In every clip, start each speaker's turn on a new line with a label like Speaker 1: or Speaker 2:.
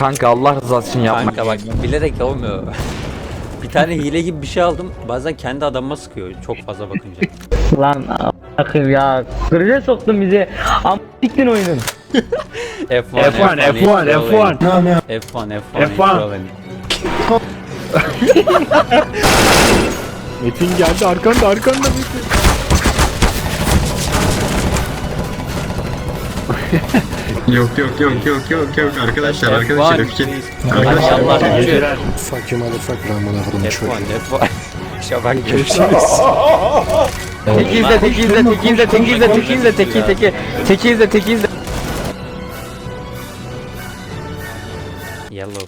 Speaker 1: Kanka Allah rızası için yapma.
Speaker 2: Kanka bak bilerek olmuyor. bir tane hile gibi bir şey aldım. Bazen kendi adamıma sıkıyor çok fazla bakınca.
Speaker 3: Lan akıl ya. Krize soktun bizi. Am siktin oyunun.
Speaker 2: F1
Speaker 4: F1, F1, F1.
Speaker 2: F1 F1
Speaker 4: F1. Metin geldi arkanda arkanda Metin.
Speaker 5: Yok yok yok yok yok yok arkadaşlar arkadaşlar öfke.
Speaker 2: Maşallah gücü.
Speaker 6: Fuck you motherfucker amına kodum
Speaker 2: F1
Speaker 6: çocuğu.
Speaker 2: F1. Şabak görüşürüz.
Speaker 1: Tek izle, tek izle, tek izle, tek izle, tek izle, teki teki. Tek izle, tek izle.
Speaker 2: Yellow.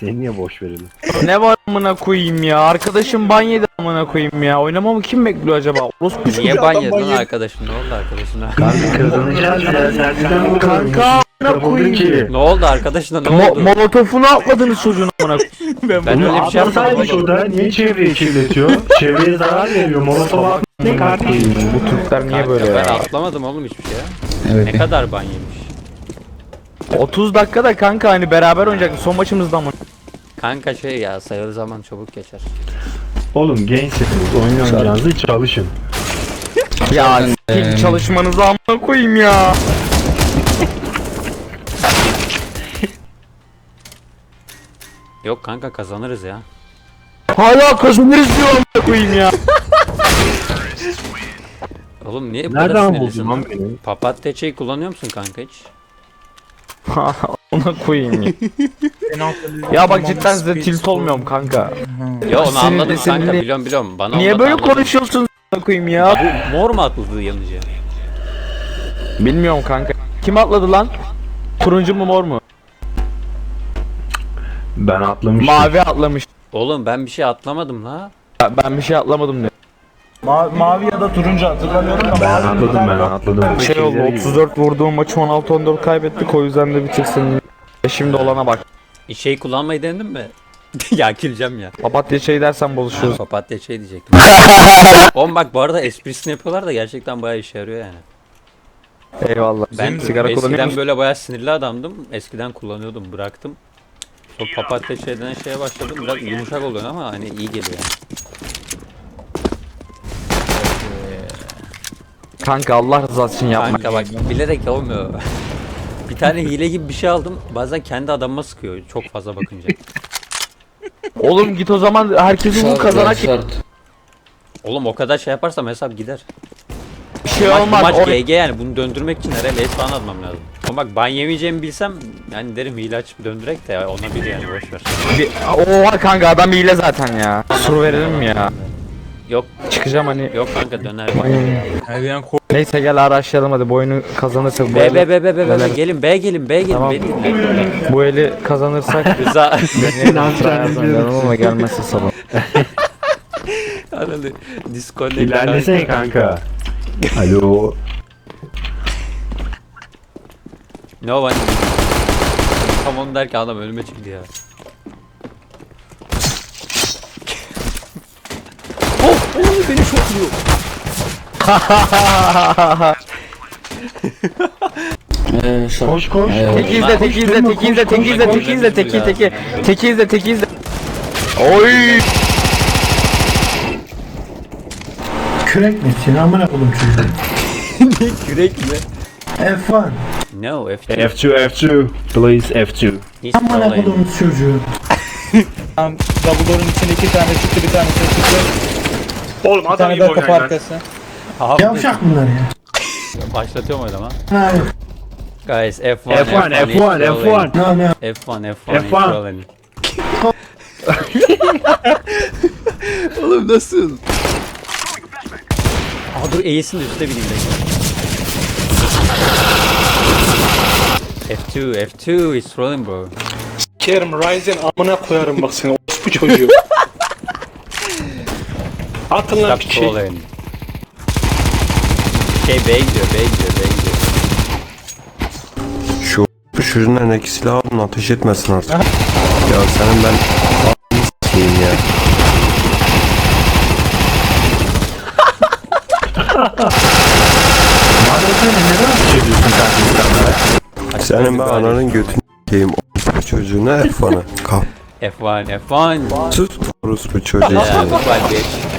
Speaker 4: Seni niye boş verelim?
Speaker 1: Ne var amına koyayım ya? Arkadaşım ban yedi amına koyayım ya. Oynamamı kim bekliyor acaba? Orospu
Speaker 2: Niye
Speaker 1: çocuğu
Speaker 2: ban
Speaker 1: adam
Speaker 2: yedin lan arkadaşım? Ne oldu arkadaşına?
Speaker 1: Kanka amına koyayım.
Speaker 2: ne oldu arkadaşına ne
Speaker 1: Mo
Speaker 2: oldu?
Speaker 1: molotofunu atmadınız çocuğun amına koyayım.
Speaker 2: ben öyle bir şey yapmadım.
Speaker 4: şurada niye çevreyi kirletiyor? Çevreye zarar veriyor. Molotov ne kardeşim?
Speaker 1: Bu Türkler niye
Speaker 2: Kanka,
Speaker 1: böyle
Speaker 2: ben
Speaker 1: ya?
Speaker 2: atlamadım oğlum hiçbir şey ya. Ne kadar ban yemiş?
Speaker 1: 30 dakikada kanka hani beraber oynayacaktık son maçımızda mı?
Speaker 2: Kanka şey ya sayılı zaman çabuk geçer.
Speaker 4: Oğlum gençsiniz oyun oynayacağınızı çalışın.
Speaker 1: Ya s**eyim çalışmanızı amına koyayım ya.
Speaker 2: Yok kanka kazanırız ya.
Speaker 1: Hala kazanırız diyor amına koyayım ya.
Speaker 2: Oğlum niye bu kadar
Speaker 4: Nereden
Speaker 2: sinirlisin
Speaker 4: buldun lan beni?
Speaker 2: Papatya çayı kullanıyor musun kanka hiç?
Speaker 1: Ona koyayım ya. ya bak cidden size tilt olmuyorum kanka.
Speaker 2: Ya onu anladım kanka
Speaker 1: sinirli.
Speaker 2: biliyorum biliyorum. Bana
Speaker 1: Niye
Speaker 2: anlat,
Speaker 1: böyle
Speaker 2: anladım.
Speaker 1: konuşuyorsun amına koyayım ya?
Speaker 2: Bu mor mu atladı yanıcı?
Speaker 1: Bilmiyorum kanka. Kim atladı lan? Turuncu mu mor mu?
Speaker 4: Ben atlamıştım.
Speaker 1: Mavi atlamış.
Speaker 2: Oğlum ben bir şey atlamadım la.
Speaker 1: Ya Ben bir şey atlamadım diyor.
Speaker 7: Mavi ya da turuncu hatırlamıyorum da
Speaker 4: Ben atladım ben atladım.
Speaker 1: Şey oldu 34 vurduğum maçı 16-14 kaybettik o yüzden de bitirsin. E Şimdi olana bak.
Speaker 2: Şey kullanmayı denedin mi? ya güleceğim ya.
Speaker 1: Papatya şey dersen bozuşuruz.
Speaker 2: Papatya şey diyecektim. Oğlum bak bu arada esprisini yapıyorlar da gerçekten bayağı işe yarıyor yani.
Speaker 1: Eyvallah.
Speaker 2: Ben
Speaker 1: sigara kullanıyor
Speaker 2: eskiden
Speaker 1: musun?
Speaker 2: böyle bayağı sinirli adamdım. Eskiden kullanıyordum bıraktım. Sonra papatya şey denen şeye başladım. Biraz yumuşak oluyor ama hani iyi geliyor yani.
Speaker 1: Kanka Allah rızası için yapma.
Speaker 2: Kanka bak bilerek olmuyor. bir tane hile gibi bir şey aldım. Bazen kendi adamıma sıkıyor çok fazla bakınca.
Speaker 1: Oğlum git o zaman herkesi vur kazanak
Speaker 2: Oğlum o kadar şey yaparsam hesap gider.
Speaker 1: bir şey
Speaker 2: Maç, bu
Speaker 1: olmaz.
Speaker 2: maç
Speaker 1: O-
Speaker 2: GG yani bunu döndürmek için nereye base falan atmam lazım. Ama bak ban yemeyeceğimi bilsem yani derim hile açıp döndürek de ya ona bir yani boş ver.
Speaker 1: Bir- Oha kanka adam hile zaten ya. Sur verelim mi ya?
Speaker 2: Yok
Speaker 1: Çıkacağım hani.
Speaker 2: yok kanka döner.
Speaker 1: Neyse gel araştıralım hadi bu oyunu kazanırsak
Speaker 2: B B B B B B gelin B gelin B gelin
Speaker 1: Tamam.
Speaker 2: Dinle.
Speaker 1: bu eli kazanırsak
Speaker 2: Rıza
Speaker 1: Trabzon'dan ama gelmezse salon.
Speaker 2: Anladı. Disconnect.
Speaker 4: İlerlesene kanka. Alo.
Speaker 2: No one. Tam onu derken adam önüme çıktı ya. Oğlum beni şokluyor.
Speaker 4: Koş koş.
Speaker 1: Tek izle, tek izle, tek izle, tek izle, tek izle, teki teki. Tek izle, tek izle. Oy!
Speaker 7: Kürek mi? Sinamına kodum çocuğu.
Speaker 2: Kürek mi?
Speaker 7: F1.
Speaker 2: No, F2.
Speaker 4: F2 F2. Please F2.
Speaker 2: Hiç
Speaker 7: Amına
Speaker 2: olayım.
Speaker 7: kodum çocuğu.
Speaker 8: Dumbledore'un içinde iki tane çıktı bir tanesi çıktı.
Speaker 4: Oğlum
Speaker 8: Bir tane daha kapı arkası.
Speaker 2: Abi,
Speaker 7: Yavşak bunlar ya.
Speaker 2: Başlatıyorum öyle ama.
Speaker 7: Ha.
Speaker 2: Guys, F1,
Speaker 4: F1 F1 F1.
Speaker 7: No no.
Speaker 2: F1, F1,
Speaker 4: F1.
Speaker 2: F1. Oğlum nasıl? Aa dur E'sin de üstte bineyim bekle. F2, F2 is rolling bro.
Speaker 8: Kerim Ryzen amına koyarım bak seni bu çocuğu. Atın lan piçi.
Speaker 2: rolling. Şey B'ye gidiyor, B'ye gidiyor, B'ye gidiyor.
Speaker 5: Şu çocuğun elindeki silahı alın ateş etmesin artık. ya senin ben s**eyim ya.
Speaker 4: Madem sen neden ateş ediyorsun kardeşim?
Speaker 5: Senin ben ananın götünü s**eyim. orospu çocuğu ne F1'ı? Kap.
Speaker 2: F1 F1.
Speaker 5: Sus orospu çocuğu seni.
Speaker 2: goodbye bitch.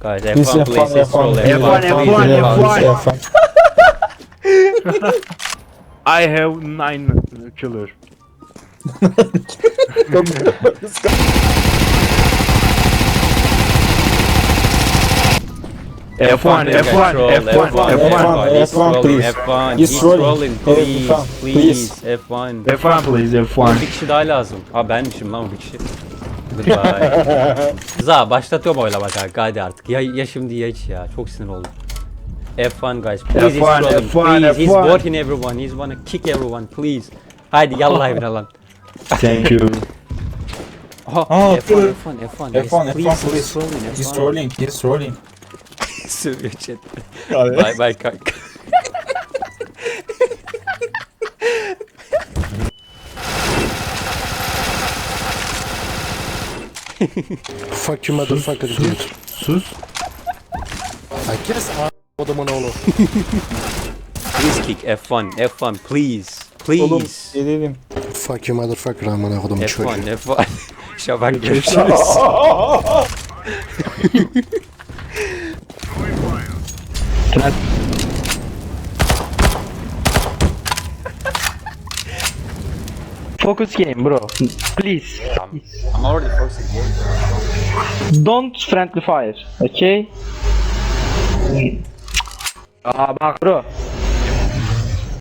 Speaker 2: Guys, F1 please, let's roll F1.
Speaker 4: F1,
Speaker 2: please,
Speaker 4: F1,
Speaker 2: F1.
Speaker 4: I have nine killer. F1,
Speaker 2: Guys,
Speaker 4: F1,
Speaker 2: roll
Speaker 4: F1, F1,
Speaker 2: He's rolling, F1. He's rolling, please, please, F1.
Speaker 4: F1 please,
Speaker 2: Bir
Speaker 4: F1.
Speaker 2: kişi daha lazım. Ha benmişim lan bir kişi. Goodbye. Za başlatıyorum oylamak kanka hadi artık. Ya, ya şimdi ya hiç ya. Çok sinir oldum. F1 guys. Please he's
Speaker 4: F1,
Speaker 2: rolling.
Speaker 4: F1,
Speaker 2: please. He's
Speaker 4: F1.
Speaker 2: boting everyone. He's wanna kick everyone. Please. Haydi yallah evine lan.
Speaker 4: Thank you.
Speaker 2: Aha,
Speaker 8: Aa,
Speaker 2: F1, F1, F1. yes,
Speaker 8: F1,
Speaker 2: please,
Speaker 8: F1,
Speaker 2: he's rolling,
Speaker 8: He's
Speaker 2: F1.
Speaker 8: trolling, he's trolling.
Speaker 2: Sövüyor chat. Bye bye kanka.
Speaker 6: Fuck you motherfucker dude.
Speaker 4: Sus.
Speaker 6: I guess I'm adamın oğlu.
Speaker 2: Please kick F1, F1 please. Please.
Speaker 8: Dedim.
Speaker 6: Fuck you motherfucker amına kodum çocuğu.
Speaker 2: F1, F1. Şafak görüşürüz.
Speaker 3: Focus game bro. Please.
Speaker 2: I'm already focusing.
Speaker 3: Don't friendly fire. Okay? Aa bak bro.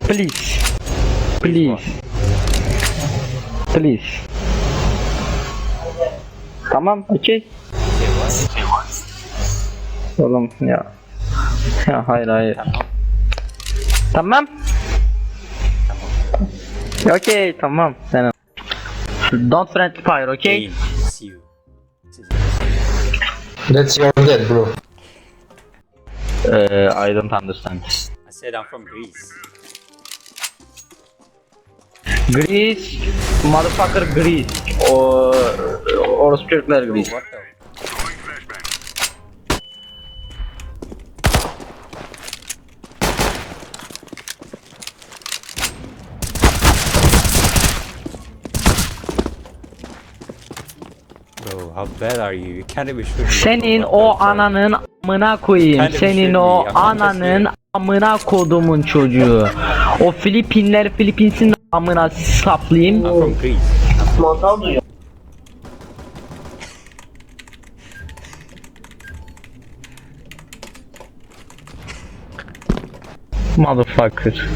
Speaker 3: Please. Please. Please. Tamam, okay. Oğlum ya. Ya hayır hayır. Tamam. Okay, tamam. Sen Don't friendly fire, okay?
Speaker 2: See you.
Speaker 8: That's your dead bro.
Speaker 3: Uh, I don't understand.
Speaker 2: I said I'm from Greece.
Speaker 3: Greece, motherfucker Greece. O orospu çocuklar Greece.
Speaker 2: What the? How bad are you? You can't even shoot me.
Speaker 3: Senin o ananın amına koyayım.
Speaker 2: Kendi
Speaker 3: Senin o ananın amına kodumun çocuğu. O Filipinler Filipinsin amına saplayayım.
Speaker 2: I'm from Greece.
Speaker 3: Motherfucker.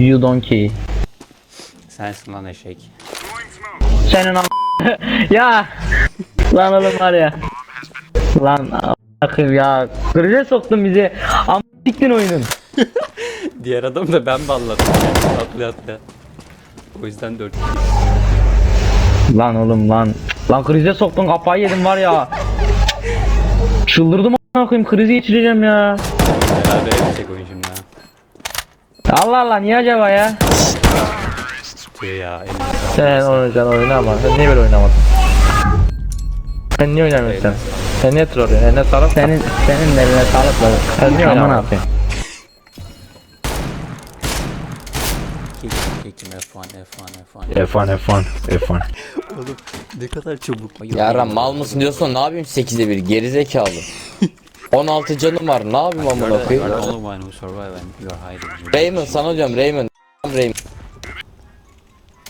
Speaker 3: You donkey.
Speaker 2: Sensin lan eşek.
Speaker 3: Senin am ya lan oğlum var ya. Lan akıl ya. Krize soktun bizi. Am siktin oyunun.
Speaker 2: Diğer adam da ben balladım. Atlı atlı. O yüzden 4
Speaker 3: Lan oğlum lan. Lan krize soktun kafayı yedim var ya. Çıldırdım a**ına koyayım krizi geçireceğim ya.
Speaker 2: beraber yapacak oyun.
Speaker 3: Allah Allah niye acaba ya?
Speaker 2: Diyor ya.
Speaker 3: Sen oynayacaksın oyna ama sen niye böyle oynamadın? Sen niye oynamıyorsun sen? Sen niye troll oynuyorsun? Eline sağlık. Senin, senin eline sağlık lan. Sen niye oynamadın?
Speaker 2: Kick, kick him F1, F1, F1.
Speaker 4: F1, F1, F1.
Speaker 2: Ne kadar çabuk.
Speaker 9: Yaran mal mısın diyorsan ne yapayım 8'e 1 gerizekalı. 16 canım var ne yapayım
Speaker 2: You're
Speaker 9: amına
Speaker 2: the, you're the
Speaker 9: koyayım.
Speaker 2: only one who survived and you're hiding.
Speaker 9: Raymond sana diyorum Raymond. Raymond.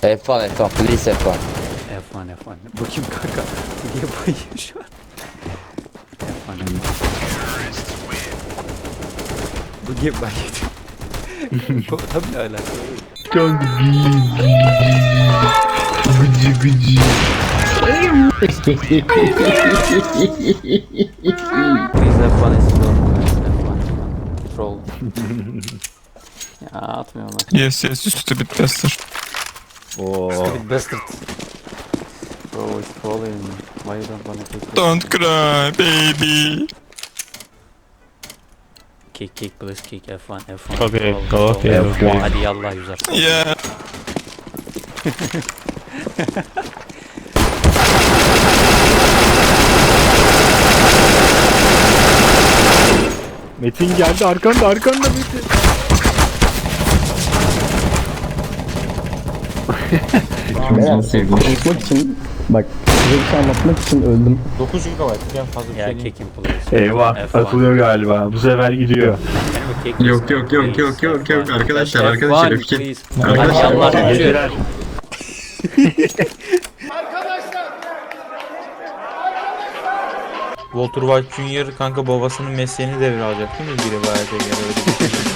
Speaker 9: F1 F1 please F1.
Speaker 2: F1, F1. Bakayım kanka. Niye bayıyor şu an? F1, F1. Bu niye bayıyor? Bu tabii ne alakası var?
Speaker 4: Çok Gıcı gıcı.
Speaker 2: Please F1 is slow. F1. Troll. ya atmıyorum lan.
Speaker 10: Yes, yes, you stupid bastard.
Speaker 2: Stupid bastard. Bro, it's trolling. Why you don't wanna it?
Speaker 10: Don't cry, baby.
Speaker 2: Kick, kick, please kick F1, F1.
Speaker 4: Okay,
Speaker 2: troll,
Speaker 4: okay,
Speaker 2: troll.
Speaker 4: okay.
Speaker 2: Hadi yallah yüzer.
Speaker 10: Yeah.
Speaker 8: Metin geldi arkanda arkanda Metin.
Speaker 11: Konuşmak için bak size bir şey anlatmak için öldüm.
Speaker 8: 9 GB en fazla bir
Speaker 2: Ya
Speaker 8: şey değil.
Speaker 2: kekim pulası.
Speaker 4: Eyvah
Speaker 2: F1.
Speaker 4: atılıyor galiba. Bu sefer gidiyor.
Speaker 12: Yok yok yok yok yok yok arkadaşlar arkadaşlar öfke.
Speaker 2: Arkadaşlar gücü.
Speaker 4: geceler.
Speaker 8: Walter White Jr. kanka babasının mesleğini devralacak değil mi? Biri bayağı öyle bir şey.